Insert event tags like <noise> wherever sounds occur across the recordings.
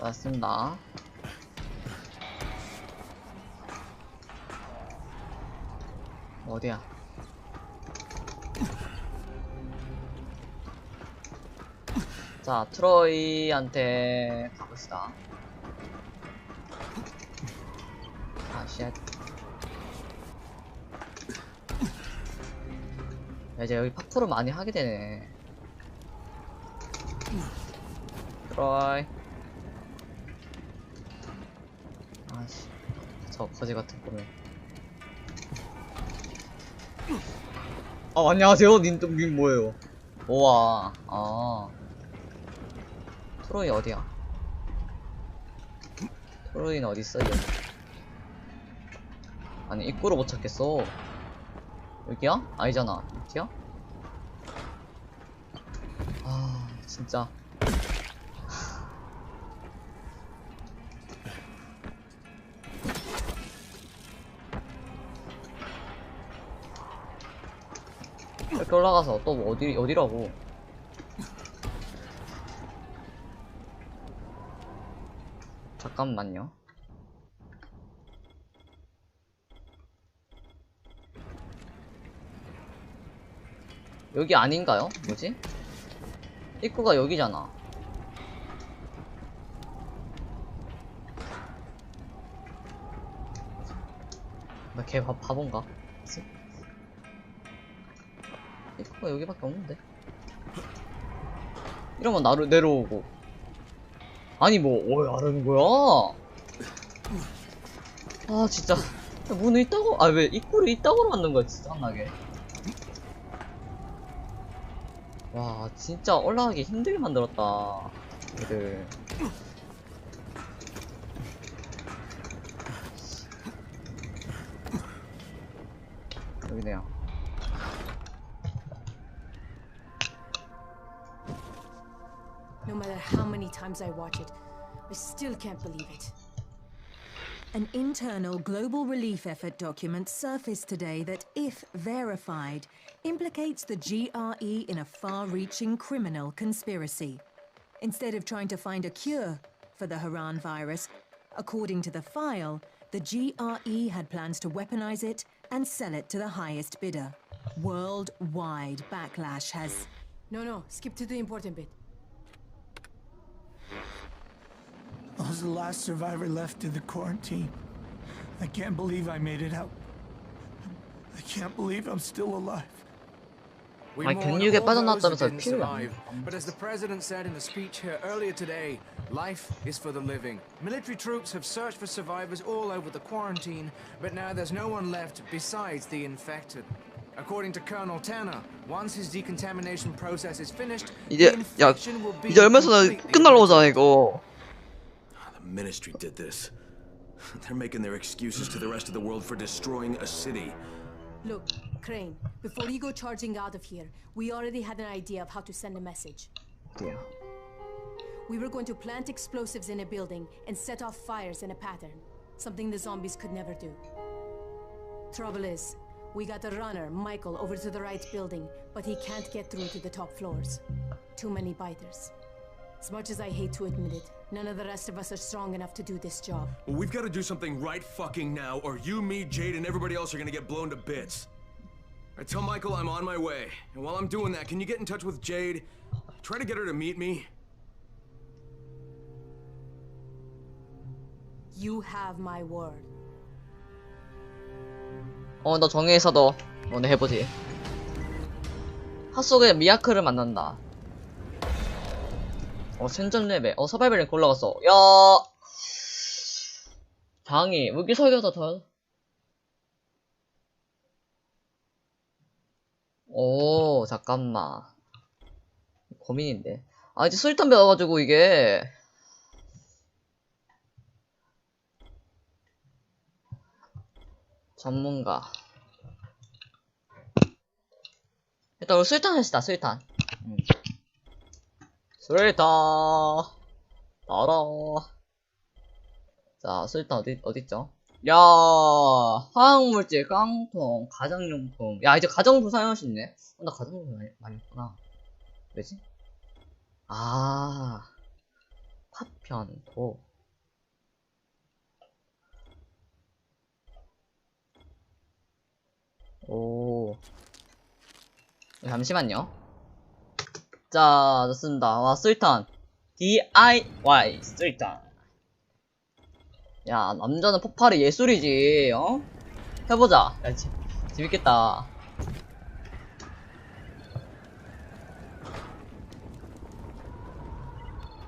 맞습니다. 어디야? 자, 트로이한테 가봅시다. 아, 쉣. 야, 이제 여기 파쿠를 많이 하게 되네. 트로이. 저 거지 같은 꿈을. 아, 안녕하세요. 닌똥님 뭐예요? 우와, 아. 트로이 어디야? 트로이는 어딨어, 이제? 아니, 입구를 못 찾겠어. 여기야? 아니잖아. 여기야? 아, 진짜. 이렇게 올라가서 또 뭐 어디, 어디라고. 잠깐만요. 여기 아닌가요? 뭐지? 입구가 여기잖아. 나걔 바본가? 입구가 여기밖에 없는데. 이러면 나로 내려오고. 아니 뭐, 왜 하는 거야? 아 진짜 문을 있다고? 아 왜 입구를 있다고 만든 거야 진짜 짱나게. 와 진짜 올라가기 힘들게 만들었다 얘들 여기네요 No matter how many times I watch it, I still can't believe it. An internal global relief effort document surfaced today that, if verified, implicates the GRE in a far reaching criminal conspiracy. Instead of trying to find a cure for the Haran virus, according to the file, the GRE had plans to weaponize it and sell it to the highest bidder. Worldwide backlash has. No, no, skip to the important bit. I was the last survivor left in the quarantine. I can't believe I made it out. I can't believe I'm still alive. We 아니, mourn 근육에 all those who 빠져나왔다면서 didn't 피를 안 survive. But as the president said in a speech here earlier today, life is for the living. Military troops have searched for survivors all over the quarantine, but now there's no one left besides the infected. According to Colonel Tanner, once his decontamination process is finished, 이제 the 야 infection will be 이제 얼마 전에 completely 끝나러 오잖아 이거 The Ministry did this. They're making their excuses to the rest of the world for destroying a city. Look, Crane, before you go charging out of here, we already had an idea of how to send a message. Yeah. We were going to plant explosives in a building and set off fires in a pattern. Something the zombies could never do. Trouble is, we got a runner, Michael, over to the right building, but he can't get through to the top floors. Too many biters. As much as I hate to admit it, none of the rest of us are strong enough to do this job. Well, we've got to do something right fucking now, or you, me, Jade, and everybody else are gonna get blown to bits. I tell Michael I'm on my way, and while I'm doing that, can you get in touch with Jade? Try to get her to meet me. You have my word. 어 너 정의에서 너 오늘 해보지 핫속에 미야크를 만난다 어 생존 레벨 어 서바이벌 랭크 올라갔어 야 장이 무기 설계도 더 오, 잠깐만. 고민인데. 아, 이제 술탄 배워가지고, 이게. 전문가. 일단 우리 술탄 합시다, 술탄. 음. 술탄. 따라. 자, 술탄 어디, 어딨죠? 야, 화학물질, 깡통, 가정용품. 야, 이제 가정용품 사용할 수 있네. 어, 나 가정용품 많이, 많이 했구나. 왜지? 아, 파편 도 오. 잠시만요. 자, 좋습니다. 와, 스위탄. DIY, 스위탄. 야, 남자는 폭발이 예술이지, 어? 해보자. 야, 재, 재밌겠다.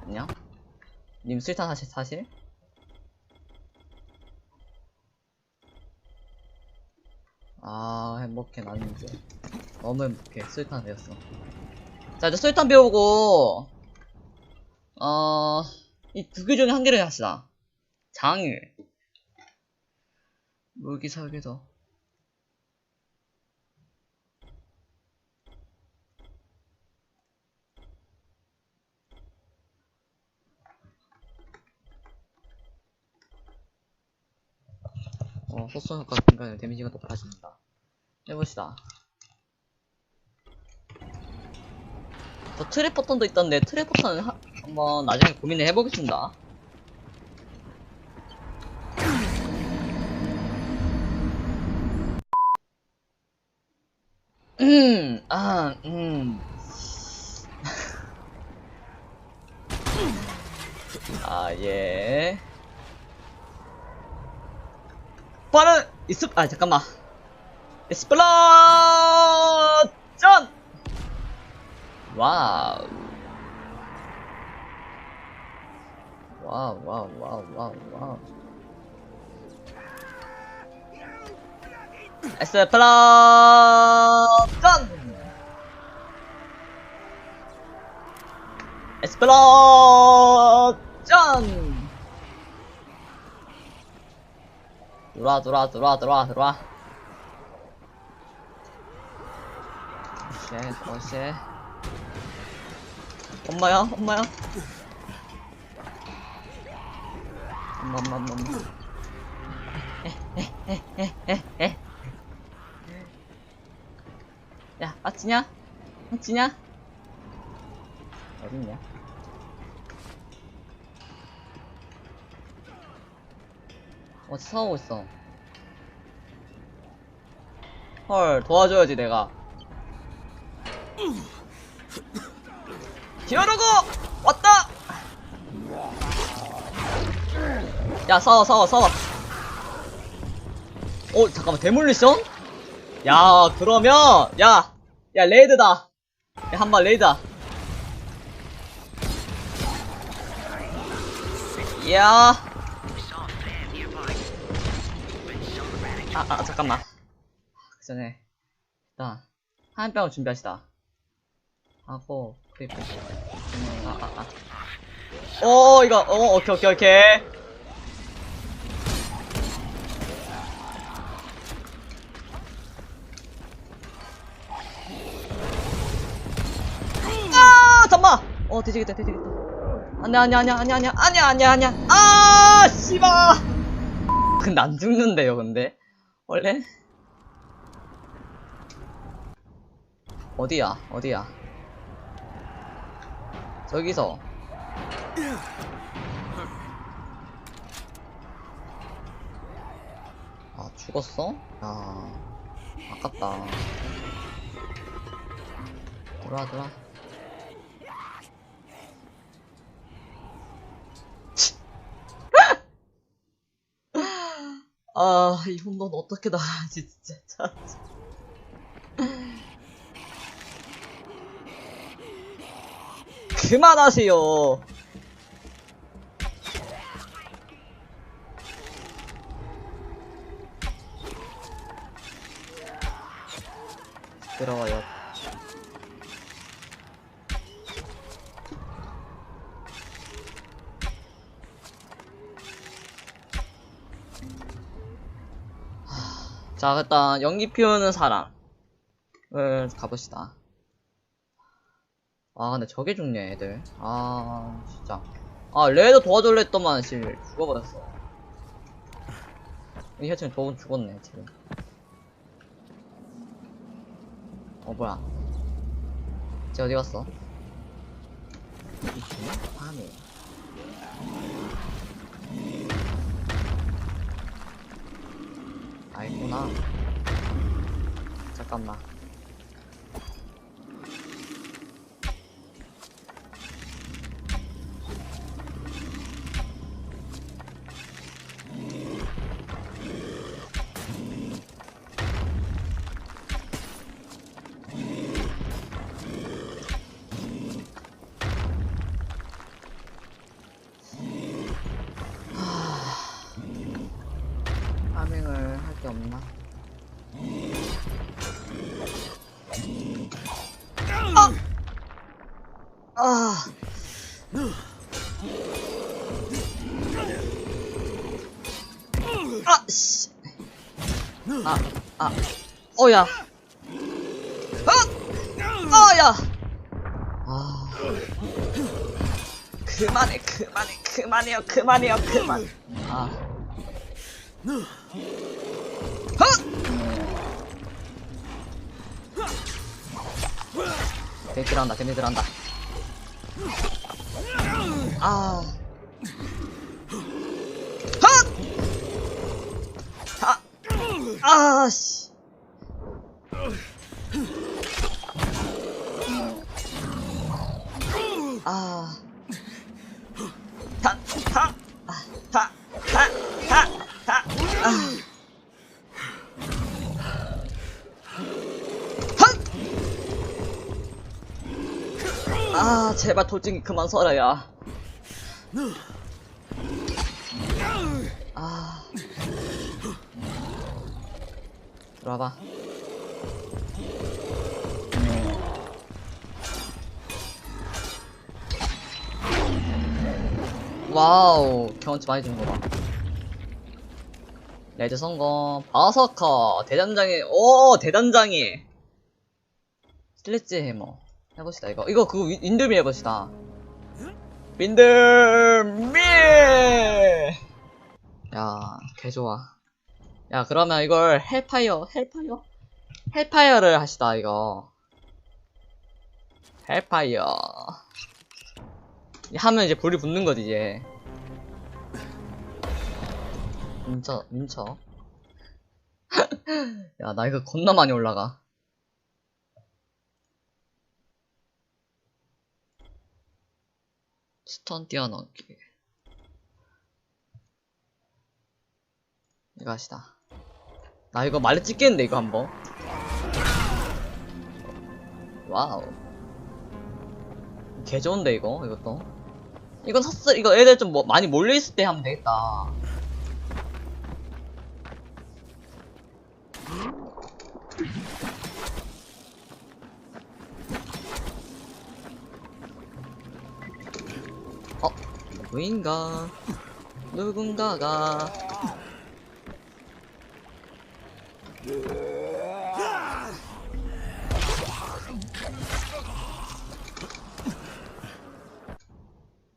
안녕? 님 스위탄 사실, 사실? 아, 행복해, 나는 이제. 너무 행복해. 스위탄 배웠어. 자, 이제 스위탄 배우고, 어, 이 두 개 중에 한 개를 합시다. 장일. 무기 설계도. 어, 소스 효과 중간에 데미지가 높아진다. 해봅시다. 저 버튼도 있던데 하- 한번 나중에 고민을 해보겠습니다. 음, 아, 음. <laughs> 아, 예. 빠른 이습, 아, 잠깐만. 스플러 전! 와우. 와우, 와우, 와우, 와우, 와우. 에스플라전! 에스플라전! 들어와, 들어와, 들어와, 들어와, 들어와. 쉣, 어, 쉣. 엄마야, 엄마야. 엄마, 엄마, 엄마, 엄마. 야, 맞지냐? 맞지냐? 어딨냐? 어디 싸우고 있어. 헐, 도와줘야지, 내가. 히어로고! 왔다! 야, 싸워, 싸워, 싸워. 어, 잠깐만, 데몰리션? 야, 그러면, 야, 야, 레이드다. 야, 한번 레이드다. 이야. 아, 아, 잠깐만. 그 전에, 일단, 한 병을 준비하시다. 하고, 크리프. 음, 아, 아, 아. 오, 이거, 어, 오케이, 오케이, 오케이. 아, 잠만. 어, 되지겠다, 되지겠다. 아니야, 아니야, 아니야, 아니야, 아니야, 아니야, 아니야, 아니야. 아, 씨발. 근데 안 죽는데요, 근데. 원래? 어디야, 어디야. 저기서. 아, 죽었어? 아, 아깝다. 들어와, 들어와. <laughs> 아, 이 홈런 어떻게 나가지, 진짜. 그만하세요. 들어와요. 자, 일단 연기 피우는 사람 을 가봅시다. 아, 근데 저게 죽네, 애들. 아, 진짜. 아, 레드 도와줄래 했더만, 지금 죽어버렸어. 이 혜천이 도움 죽었네, 지금. 어, 뭐야. 쟤 어디 갔어? 이쪽에? 파네. 아 있구나 잠깐만 어야! 아! 아! 야! 아. 그만해, 그만해, 그만해요, 그만해요, 그만. 아. 한다, 걔네들 한다. 아. 헛! 아! 아, 씨. 아. 타, 타, 아, 타, 타, 타, 타, 아. 헛! 아, 제발 돌진기 그만 서라, 야. 아. 들어와봐. 와우, 경험치 많이 주는 거 봐. 레드 성공, 바서커, 대단장이, 오, 대단장이. 슬래지 해머. 해봅시다, 이거. 이거 그거 윈- 윈들미 해봅시다. 윈들미! 야, 개 좋아. 야, 그러면 이걸 헬파이어, 헬파이어? 헬파이어를 하시다, 이거. 헬파이어. 하면 이제 불이 붙는 거지, 이제. 뭉쳐, 뭉쳐. <laughs> 야, 나 이거 겁나 많이 올라가. 스턴 뛰어넘기. 이거 하시다. 나 이거 말레 찍겠는데, 이거 한번. 와우. 개 좋은데, 이거, 이것도. 이건 샀어, 이거 애들 좀 뭐, 많이 몰려 있을 때 하면 되겠다. 어, 누구인가? 누군가가.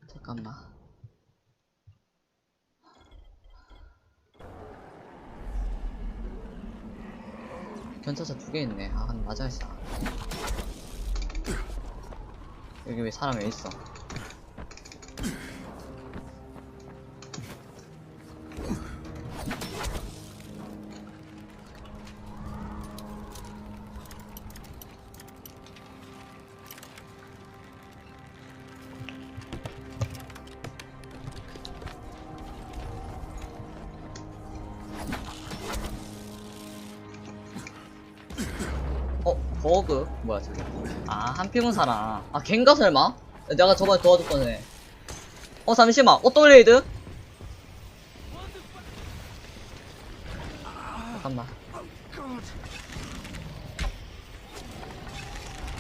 잠깐만. 견차차 두 개 있네. 아, 한 맞아야지. 여기 왜 사람이 왜 있어? 어, 버그? 뭐야, 저게. 아, 한 피문 사람. 아, 걘가, 설마? 내가 저번에 도와줬던 애. 어, 잠시만. 오토레이드? 잠깐만.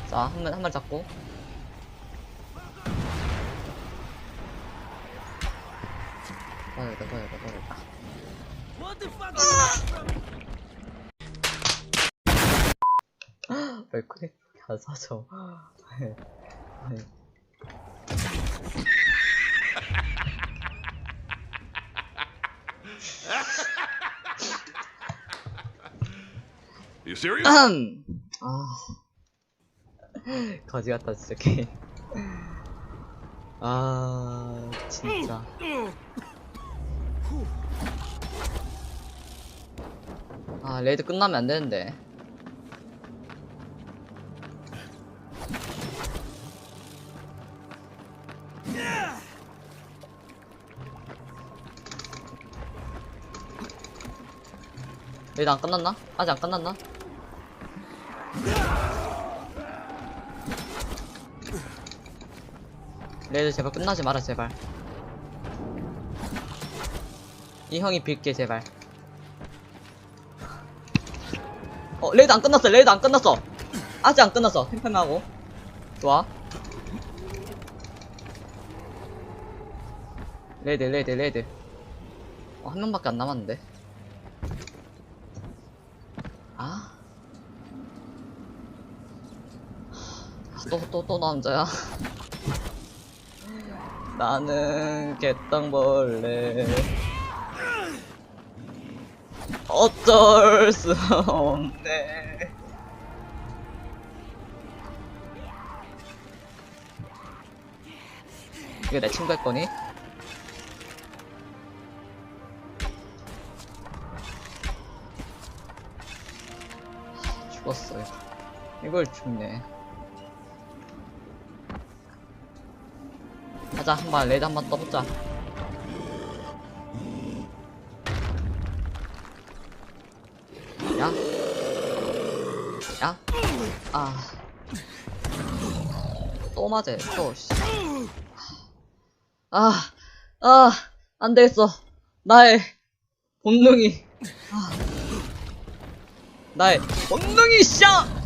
자, 한 번, 한발 잡고. 빠져야겠다, 빠져야겠다, 안 사줘. <laughs> You serious? 아. 거지 같다, 진짜 게임. 아 진짜 아 레이드 끝나면 안 되는데 레이드 안 끝났나? 아직 안 끝났나? 레이드 제발 끝나지 마라 제발. 이 형이 빌게 제발. 어 레이드 안 끝났어 레이드 안 끝났어. 아직 안 끝났어. 팽팽하고. 좋아. 레이드 레이드 레이드. 어, 한 명밖에 안 남았는데 또 또 또 남자야 나는 개똥벌레. 어쩔 수 없네. 이게 내 친구 했거니? 죽었어요. 이걸 죽네 가자 한번 레드 한번 떠보자 야? 야? 아. 또 맞아, 또, 씨. 아, 아, 안 되겠어. 나의 본능이. 아. 나의 본능이, 샤!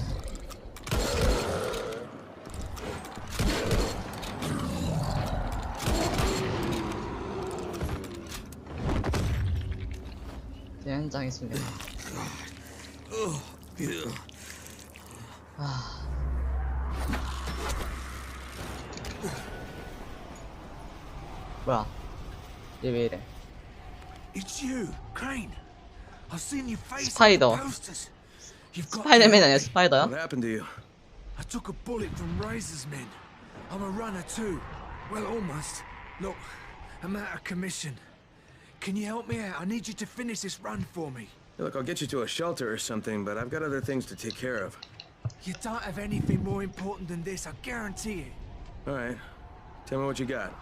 제 현장이습니다. 아. 뭐야? 얘 왜 이래? It's you, Crane. I've seen your face Spider. on the posters. You've got 스파이더맨 to 아니야 help me. 스파이더야? What happened to you? I took a bullet from Razor's men. I'm a runner too. Well, almost. Look, I'm out of commission. Can you help me out? I need you to finish this run for me. Hey, Look, I'll get you to a shelter or something, but I've got other things to take care of. You don't have anything more important than this, I guarantee it. All right. Tell me what you got.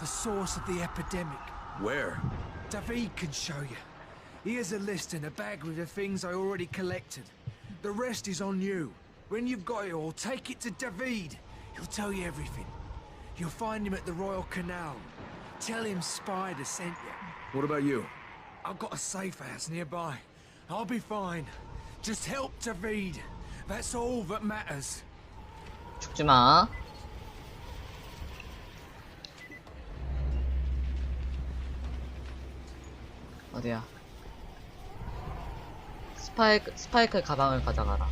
The source of the epidemic. Where? David can show you. Here's a list and a bag with the things I already collected. The rest is on you. When you've got it all, take it to David. He'll tell you everything. You'll find him at the Royal Canal. Tell him Spider sent you. What about you? I've got a safe house nearby. I'll be fine. Just help David. That's all that matters. 죽지 마. 어디야? 스파이크, 스파이크 가방을 가져가라.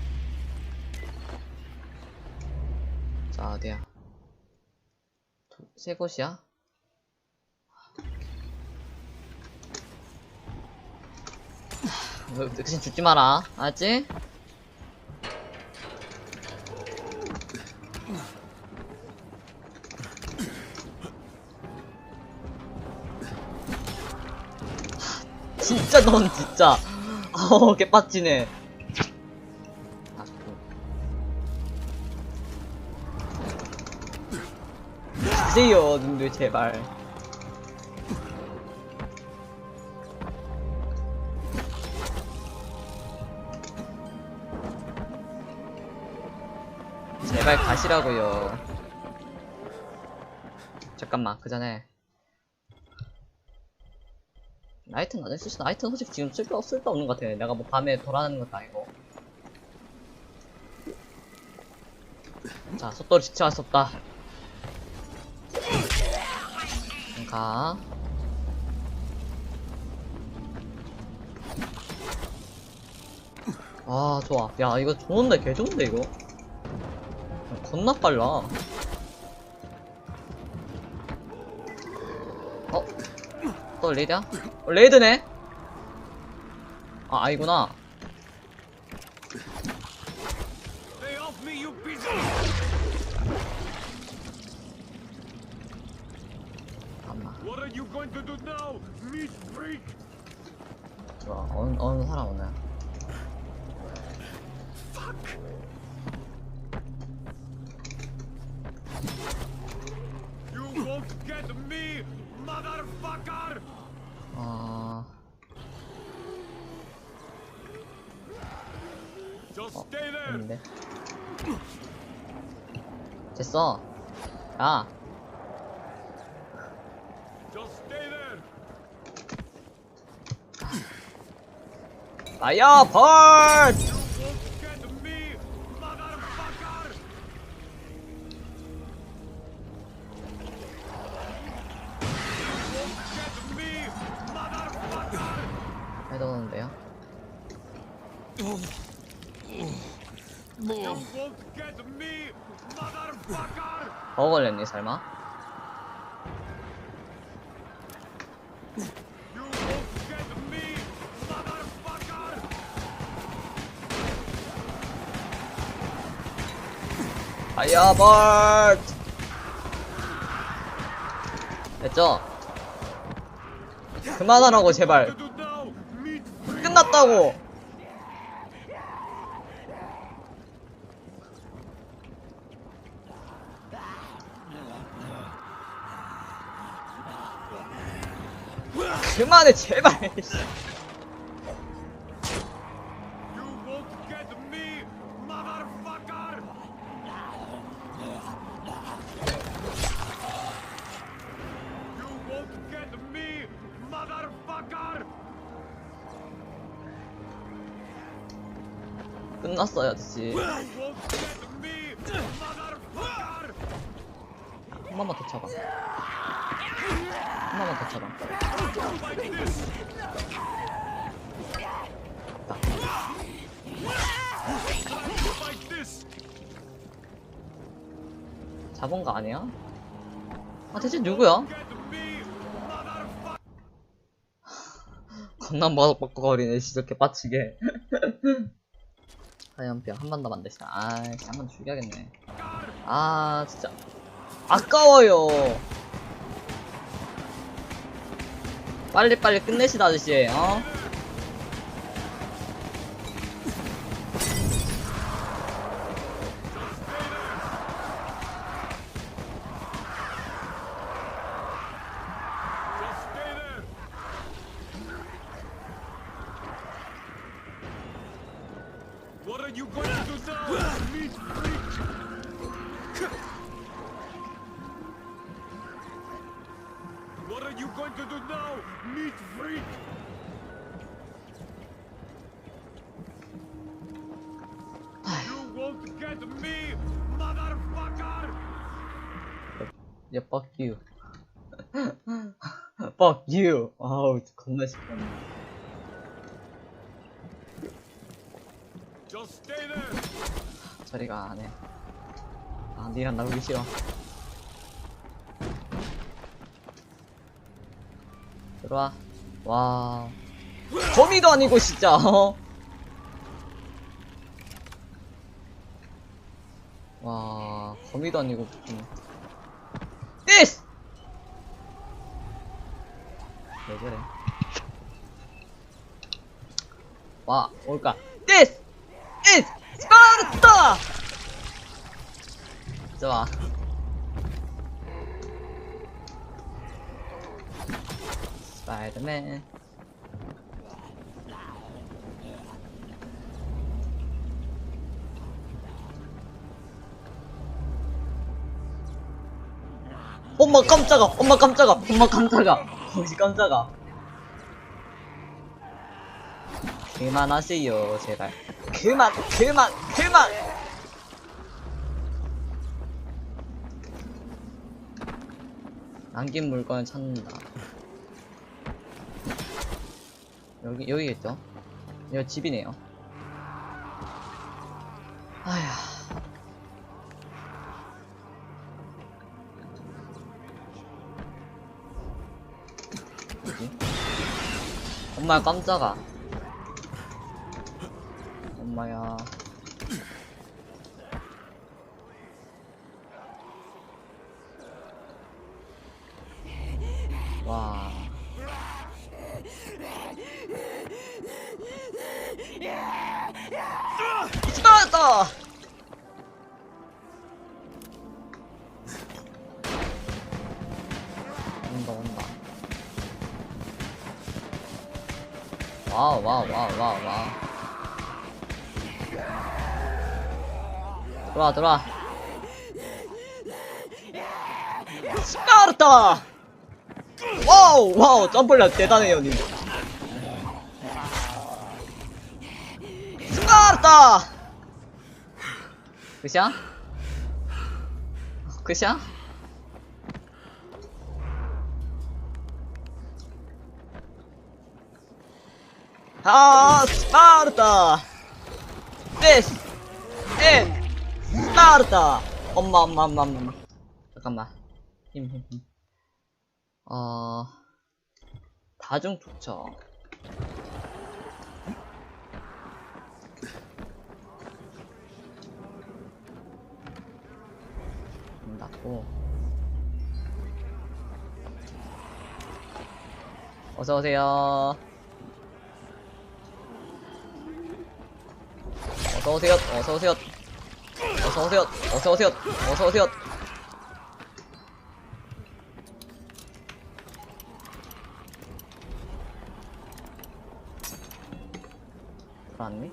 자, 어디야? 두- 세 곳이야? 너 대신 죽지 마라. 알았지? 진짜 넌 진짜 어 개빡치네 아, 또. 주세요 님들 제발 제발 가시라고요 잠깐만 그 전에 나이트는 나중에 쓰시 나이트는 솔직히 지금 쓸데, 쓸데 없는 것 같아. 내가 뭐 밤에 돌아다니는 것도 아니고. 자, 속도를 지체할 수 없다. 가. 아, 좋아. 야, 이거 좋은데, 개 좋은데, 이거? 겁나 빨라. 어? 또 레이드야? 어, 레이드네? 아, 아니구나. Lay off me, you bitch! you going to do now, meat freak? 좋아 어느, 어느 사람 오나 You won't get me, motherfucker! 아 There. 했는데 됐어 야 stay there. 더 걸렸니 설마? 파이어 펄 됐죠? 그만하라고 제발! 끝났다고 그만해 제발! 끝났어요 아저 잡은 거 아니야? 아 대체 누구야? <laughs> 겁나 버벅거리네 진짜 이렇게 빡치게 <laughs> 하얀 뼈 한 번 더 만드시다 아이씨 한번 죽여야겠네 아 진짜 아까워요 빨리빨리 끝내시다 아저씨 어? Get me, motherfucker! Yeah, fuck you fuck you 아우 겁나 시끄럽네 Just stay there! 저리가 안 해 아 니랑 나오기 싫어 들어와 와 거미도 아니고 진짜 어? 와 거미도 아니고 this 왜 저래? 와 뭘까? this is 스파르타! 좋아. 스파이더맨 엄마 깜짝아 엄마 깜짝아 엄마 깜짝아 거기 깜짝아. 그만하세요 제발. 그만 그만 그만! 남긴 물건을 찾는다. 여기 여기겠죠? 여기 집이네요. 아휴 정말 깜짝아. 엄마야. 와. 떨어졌다. 와우 와우 와우 와우 와우 들어와 들어와 스파르타! 와우 와우 점플력 대단해요 님 스파르타! 끝이야? 끝 아 스파르타! This is 스파르타! 엄마 엄마 엄마 엄마 잠깐만. 힘 힘 힘. 어... 다중 투척 문 닫고. 어서 오세요. 어서 오세요. 어서 오세요. 어서 오세요. 어서 오세요. 어서 오세요. 들어왔니?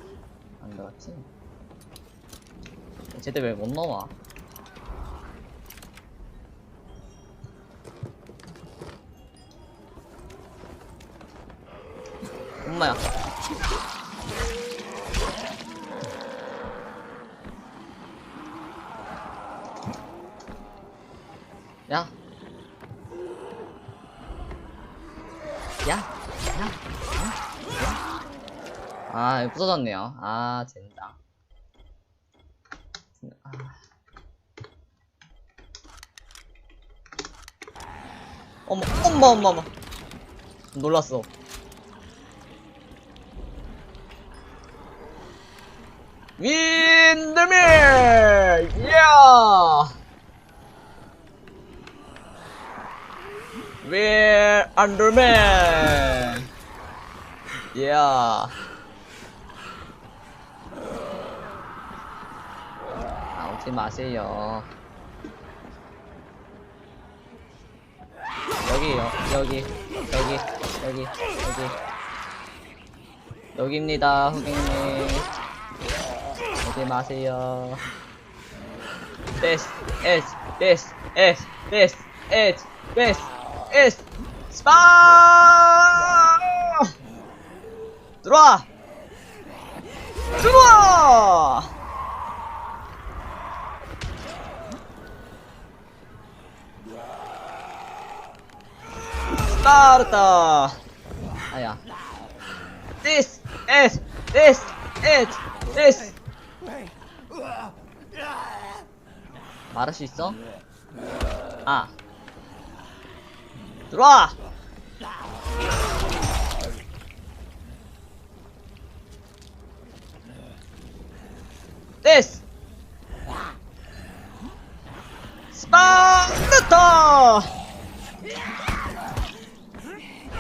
안 들어왔지? 쟤들 왜 못 넘어? 엄마야. 야. 야. 야. 야. 야. 아, 부서졌네요. 아, 젠장. 아. 어머, 엄마, 엄마, 엄마. 놀랐어. 윈드밀! 야! 윌 안더맨! 야! 나오지 마세요. 여기요, 여기, 여기, 여기, 여기. 여기입니다, 후객님. 오지 마세요. This is this is this is this is 스파 들어와. 들어와! 스파르타 아야. This is this is this. 말할 수 있어? 아 들어와. This. 스파르타.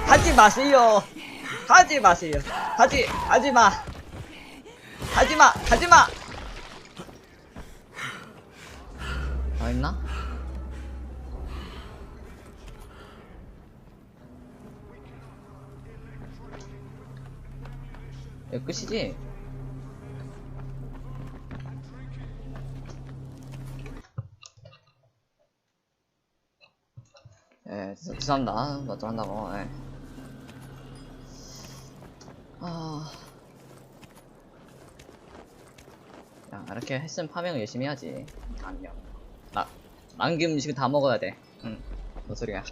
하지 마세요. 하지 마세요. 하지 하지 마. 하지 마 하지 마. 다 했나? 이거 끝이지? 예, 죄- 죄송합니다. 뭐또 한다고, 예. 아. 야, 이렇게 했으면 파밍을 열심히 해야지. 안녕. 나, 남긴 음식은 다 먹어야 돼. 응, 뭔 소리야.